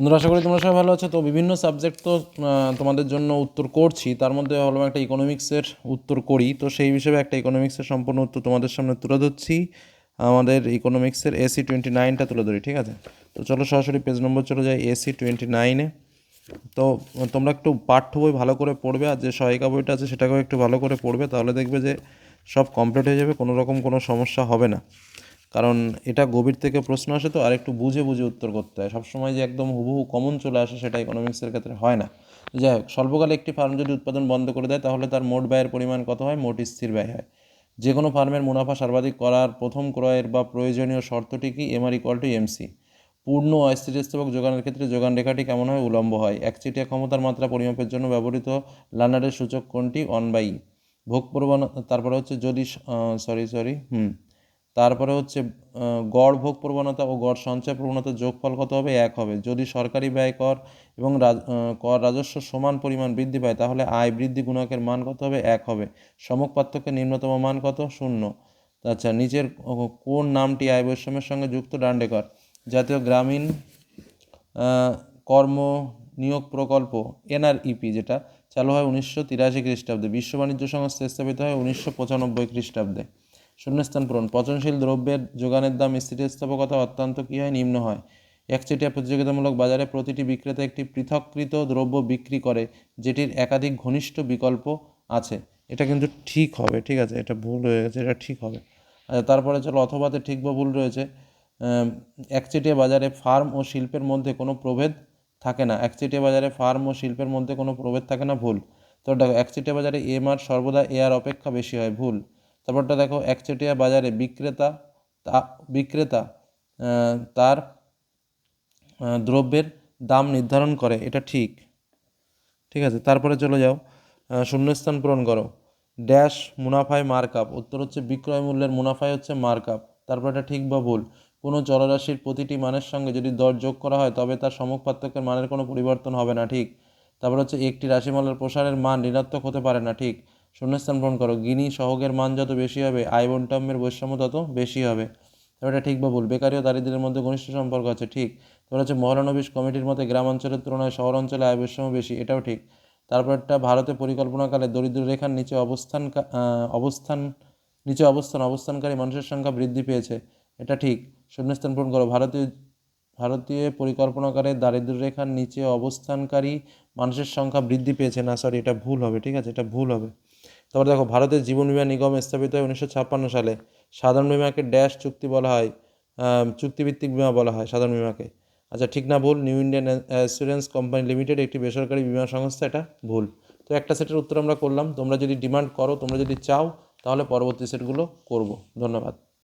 বন্ধুরা, আশা করি তোমরা সবাই ভালো আছো। তো বিভিন্ন সাবজেক্ট তো তোমাদের জন্য উত্তর করছি। তার মধ্যে ভাবলাম একটা ইকোনমিক্সের উত্তর করি। তো সেই হিসেবে একটা ইকোনমিক্সের সম্পূর্ণ উত্তর তোমাদের সামনে তুলে ধরছি। আমাদের ইকোনমিক্সের এসি টোয়েন্টি নাইনটা তুলে ধরি, ঠিক আছে? তো চলো সরাসরি পেজ নম্বর চলে যাই এসি টোয়েন্টি নাইনে তো, তোমরা একটু পাঠ্য বই ভালো করে পড়বে, আর যে সহায়িকা বইটা আছে সেটাকেও একটু ভালো করে পড়বে, তাহলে দেখবে যে সব কমপ্লিট হয়ে যাবে, কোনো রকম কোনো সমস্যা হবে না। কারণ এটা গভীর থেকে প্রশ্ন আসে তো, আর একটু বুঝে বুঝে উত্তর করতে হয়। সবসময় যে একদম হুবহু কমন চলে আসে সেটা ইকোনমিক্সের ক্ষেত্রে হয় না। যাই হোক, স্বল্পকালে একটি ফার্ম যদি উৎপাদন বন্ধ করে দেয়, তাহলে তার মোট ব্যয়ের পরিমাণ কত হয়? মোট স্থির ব্যয় হয়। যে কোনো ফার্মের মুনাফা সর্বাধিক করার প্রথম ক্রয়ের বা প্রয়োজনীয় শর্তটি কি? এমআর ইকুয়াল টু এমসি পূর্ণ অস্থিতিস্থাপক যোগানের ক্ষেত্রে যোগান রেখাটি কেমন হয়? উলম্ব হয়। একচেটিয়া ক্ষমতার মাত্রা পরিমাপের জন্য ব্যবহৃত লার্নারের সূচক কোনটি? অন বাই ভোগ প্রবণ তারপরে হচ্ছে যদি সরি সরি হুম। তারপরে হচ্ছে গড় ভোগ প্রবণতা ও গড় সঞ্চয় প্রবণতার যোগফল কত হবে? এক হবে। যদি সরকারি ব্যয় কর এবং কর রাজস্ব সমান পরিমাণ বৃদ্ধি পায়, তাহলে আয় বৃদ্ধি গুণকের মান কত হবে? এক হবে। সমক পার্থক্যের নিম্নতম মান কত? শূন্য। আচ্ছা নিচের কোন নামটি আয় বৈষম্যের সঙ্গে যুক্ত? ডান্ডেকর। জাতীয় গ্রামীণ কর্ম নিয়োগ প্রকল্প, এনআরইপি, যেটা চালু হয় উনিশশো তিরাশি খ্রিস্টাব্দে, বিশ্ব বাণিজ্য সংস্থা স্থাপিত হয় উনিশশো পঁচানব্বই খ্রিস্টাব্দে। শূন্যস্থান পূরণ। পচনশীল দ্রব্যের যোগানের দাম স্থিতিস্থাপকতা অত্যন্ত কী হয়? নিম্ন হয়। একচেটিয়া প্রতিযোগিতামূলক বাজারে প্রতিটি বিক্রেতা একটি পৃথককৃত দ্রব্য বিক্রি করে, যেটির একাধিক ঘনিষ্ঠ বিকল্প আছে। এটা কিন্তু ঠিক হবে, ঠিক আছে? এটা ভুল হয়ে গেছে, এটা ঠিক হবে। আচ্ছা তারপরে চলো অথবাতে ঠিক বা ভুল রয়েছে। একচেটিয়া বাজারে ফার্ম ও শিল্পের মধ্যে কোনো প্রভেদ থাকে না। একচেটিয়া বাজারে ফার্ম ও শিল্পের মধ্যে কোনো প্রভেদ থাকে না, ভুল। তো দেখো, একচেটিয়া বাজারে এম আর সর্বদা এ আর অপেক্ষা বেশি হয়, ভুল। তারপরটা দেখো, একচেটিয়া বাজারে বিক্রেতা, তা, বিক্রেতা তার দ্রব্যের দাম নির্ধারণ করে, এটা ঠিক। ঠিক আছে, তারপরে চলে যাও শূন্যস্থান পূরণ করো। ড্যাশ, মুনাফায় মার্কআপ, উত্তর হচ্ছে বিক্রয় মূল্যের মুনাফায় হচ্ছে মার্কআপ। তারপর এটা ঠিক বা ভুল? কোনো চলরাশির প্রতিটি মানের সঙ্গে যদি দর যোগ করা হয়, তবে তার সমক পার্থক্যের মানের কোনো পরিবর্তন হবে না, ঠিক। তারপর হচ্ছে একটি রাশিমালার প্রসারের মান ঋণাত্মক হতে পারে না, ঠিক। শূন্যস্থান পূরণ করো। গিনি সহগের মান যত বেশি হবে, আয় বন্টমের বৈষম্য তত বেশি হবে। তারপর এটা ঠিক বা ভুল? বেকারি ও দারিদ্র্যের মধ্যে ঘনিষ্ঠ সম্পর্ক আছে, ঠিক। তারপর হচ্ছে মহলানবিশ কমিটির মতে গ্রাম অঞ্চলের তুলনায় শহর অঞ্চলে আয় বৈষম্য বেশি, এটাও ঠিক। তারপরটা ভারতে পরিকল্পনাকালে দরিদ্র রেখার নিচে অবস্থান অবস্থান, নিচে অবস্থান, অবস্থানকারী মানুষের সংখ্যা বৃদ্ধি পেয়েছে, এটা ঠিক। শূন্যস্থান পূরণ করো। ভারতীয় ভারতীয় পরিকল্পনাকালে দারিদ্র রেখার নিচে অবস্থানকারী মানুষের সংখ্যা বৃদ্ধি পেয়েছে। না সরি এটা ভুল হবে, ঠিক আছে? এটা ভুল হবে। তারপর দেখো, ভারতের জীবন বিমা নিগম স্থাপিত হয় উনিশশো ছাপ্পান্ন সালে। সাধারণ বিমাকে ড্যাশ চুক্তি বলা হয় চুক্তিভিত্তিক বিমা বলা হয় সাধারণ বিমাকে। আচ্ছা ঠিক না ভুল, new Indian assurance company limited একটি বেসরকারি বিমা সংস্থা, এটা ভুল। তো একটা সেটের উত্তর আমরা করলাম, তোমরা যদি ডিমান্ড করো, তোমরা যদি চাও, তাহলে পরবর্তী সেটগুলো করব। ধন্যবাদ।